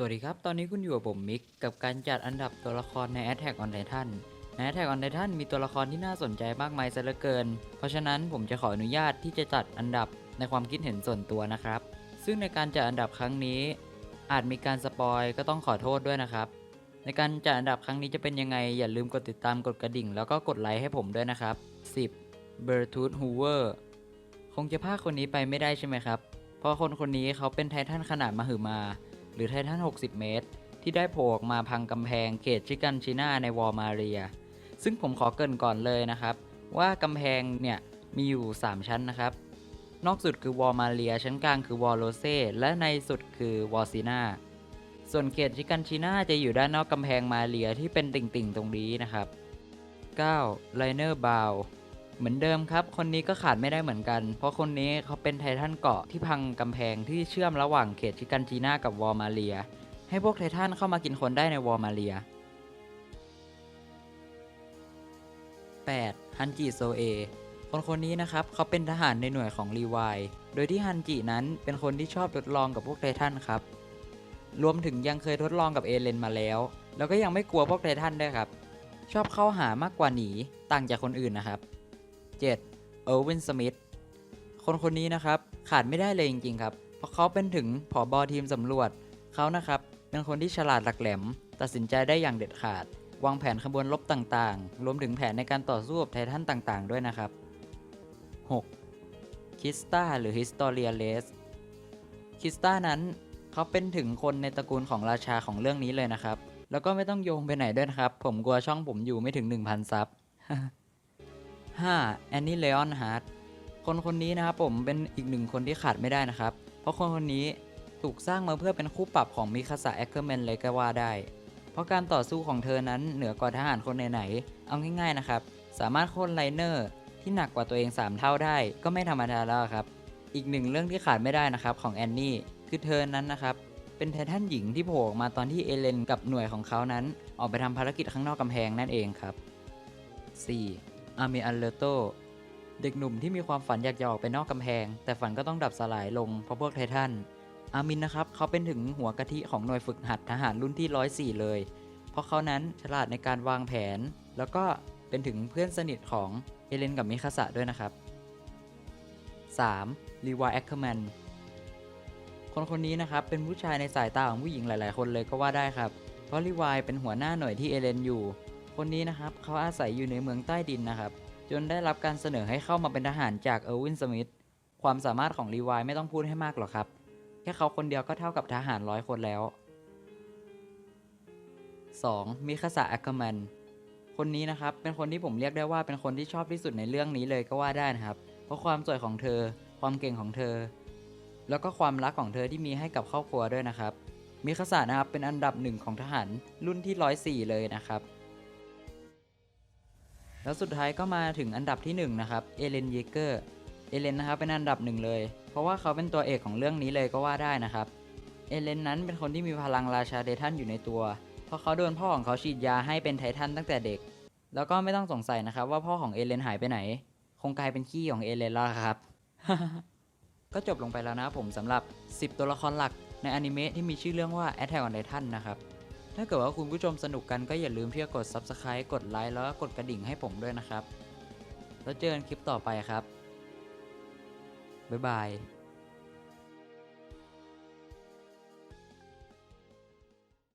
สวัสดีครับ ตอนนี้คุณอยู่กับผมมิก กับการจัดอันดับตัวละครใน Attack on Titan ใน Attack on Titan มีตัวละครที่น่าสนใจมากมายซะเหลือเกิน เพราะฉะนั้นผมจะขออนุญาตที่จะจัดอันดับในความคิดเห็นส่วนตัวนะครับ ซึ่งในการจัดอันดับครั้งนี้ อาจมีการสปอยก็ต้องขอโทษด้วยนะครับ ในการจัดอันดับครั้งนี้จะเป็นยังไง อย่าลืมกดติดตามกดกระดิ่ง แล้วก็กดไลค์ให้ผมด้วยนะครับ 10 b e r t u d Hoover คงจะพาคนนี้ไปไม่ได้ใช่ไหมครับ เพราะคนคนนี้เขาเป็นไททันขนาดมหึมา หรือไททัน 60 เมตร ที่ได้โผล่ออกมาพังกำแพงเขตชิกันชิน่าในวอลมาเรีย ซึ่งผมขอเกรินก่อนเลยนะครับ ว่ากำแพงเนี่ยมีอยู่ 3 ชั้นนะครับ นอกสุดคือวอลมาเรีย ชั้นกลางคือวอลโรเซ่และในสุดคือวอลซีนาส่วนเขตชิกันชิน่าจะอยู่ด้านนอกกำแพงมาเรียที่เป็นติ่งๆ ตรงนี้นะครับ 9. ไลเนอร์บาว เหมือนเดิมครับ คนนี้ก็ขาดไม่ได้เหมือนกัน เพราะคนนี้เขาเป็นไททันเกาะที่พังกำแพงที่เชื่อมระหว่างเขตชิกันจีน่ากับวอลมาเรีย ให้พวกไททันเข้ามากินคนได้ในวอลมาเรีย 8. ฮันจิโซเอ คนคนนี้นะครับเขาเป็นทหารในหน่วยของรีวาย โดยที่ฮันจินั้นเป็นคนที่ชอบทดลองกับพวกไททันครับ รวมถึงยังเคยทดลองกับเอเลนมาแล้ว แล้วก็ยังไม่กลัวพวกไททันด้วยครับ ชอบเข้าหามากกว่าหนี ต่างจากคนอื่นนะครับ 7. เออร์วินสมิธคนคนนี้นะครับขาดไม่ได้เลยจริง ๆ ครับ เพราะเขาเป็นถึงผอบอทีมสำรวจเขานะครับเป็นคนที่ฉลาดหลักแหลม ตัดสินใจได้อย่างเด็ดขาด วางแผนขบวนรบต่างๆ รวมถึงแผนในการต่อสู้กับไททันต่างๆ ด้วยนะครับ 6. คิสตาหรือฮิสตอเรียเลสคิสตานั้นเขาเป็นถึงคนในตระกูลของราชาของเรื่องนี้เลยนะครับ แล้วก็ไม่ต้องโยงไปไหนด้วยนะครับ ผมกลัวช่องผมอยู่ไม่ถึง 1,000 ซับ 5. แอนนี่เลออนฮาร์ดคนคนนี้นะครับผมเป็นอีกหนึ่งคนที่ขาดไม่ได้นะครับ เพราะคนคนนี้ถูกสร้างมาเพื่อเป็นคู่ปรับของมิคาสะแอคเคอร์แมนเลยก็ว่าได้ เพราะการต่อสู้ของเธอนั้นเหนือกว่าทหารคนไหนๆเอาง่ายๆนะครับ สามารถโค่นไลเนอร์ที่หนักกว่าตัวเอง 3 เท่าได้ ก็ไม่ธรรมดาแล้วครับ อีกหนึ่งเรื่องที่ขาดไม่ได้นะครับของแอนนี่คือเธอนั้นนะครับเป็นไททันหญิงที่โผล่ออกมาตอนที่เอเลนกับหน่วยของเขานั้น ออกไปทำภารกิจข้างนอกกำแพงนั่นเองครับ 4. อามิอัลเลโตเด็กหนุ่มที่มีความฝันอยากจะออกไปนอกกำแพง แต่ฝันก็ต้องดับสลายลงเพราะพวกไททันอามินนะครับ เขาเป็นถึงหัวกะทิของหน่วยฝึกหัดทหารรุ่นที่ 104 เลย เพราะเขานั้นฉลาดในการวางแผน แล้วก็เป็นถึงเพื่อนสนิทของเอเลนกับมิคาสะด้วยนะครับ 3. ลีวายแอคเคอร์แมนคนคนนี้นะครับ เป็นผู้ชายในสายตาของผู้หญิงหลาย ๆ คนเลยก็ว่าได้ครับ เพราะลีวายเป็นหัวหน้าหน่วยที่เอเลนอยู่ คนนี้นะครับเขาอาศัยอยู่ในเมืองใต้ดินนะครับ จนได้รับการเสนอให้เข้ามาเป็นทหารจากเออร์วินสมิธความสามารถของลีวายไม่ต้องพูดให้มากหรอกครับ แค่เขาคนเดียวก็เท่ากับทหารร้อยคนแล้ว 2. มิคาสะแอคเคอร์แมนคนนี้นะครับ เป็นคนที่ผมเรียกได้ว่าเป็นคนที่ชอบที่สุดในเรื่องนี้เลยก็ว่าได้นะครับ เพราะความสวยของเธอ ความเก่งของเธอ แล้วก็ความรักของเธอที่มีให้กับครอบครัวด้วยนะครับ มิคาสะนะครับเป็นอันดับหนึ่งของทหารรุ่นที่ 104 เลยนะครับ แล้วสุดท้ายก็มาถึงอันดับที่1นนะครับเอเลนเยเกอร์เอเลนนะครับเป็นอันดับหนึ่งเลย เพราะว่าเขาเป็นตัวเอกของเรื่องนี้เลยก็ว่าได้นะครับเอเลนนั้นเป็นคนที่มีพลังราชาไททันอยู่ในตัว เพราะเขาโดนพ่อของเขาฉีดยาให้เป็นไททันตั้งแต่เด็ก แล้วก็ไม่ต้องสงสัยนะครับว่าพ่อของเอเลนหายไปไหน คงกลายเป็นขี้ของเอเลนแล้วครับ ก็จบลงไปแล้วนะครับผมสำหรับ 10 ตัวละครหลักในอนิเมะที่มีชื่อเรื่องว่า Attack on Titan นะครับ ถ้าเกิดว่าคุณผู้ชมสนุกกันก็อย่าลืมที่จะกด Subscribe กดไลค์แล้วก็กดกระดิ่งให้ผมด้วยนะครับ แล้วเจอกันคลิปต่อไปครับ บ๊ายบาย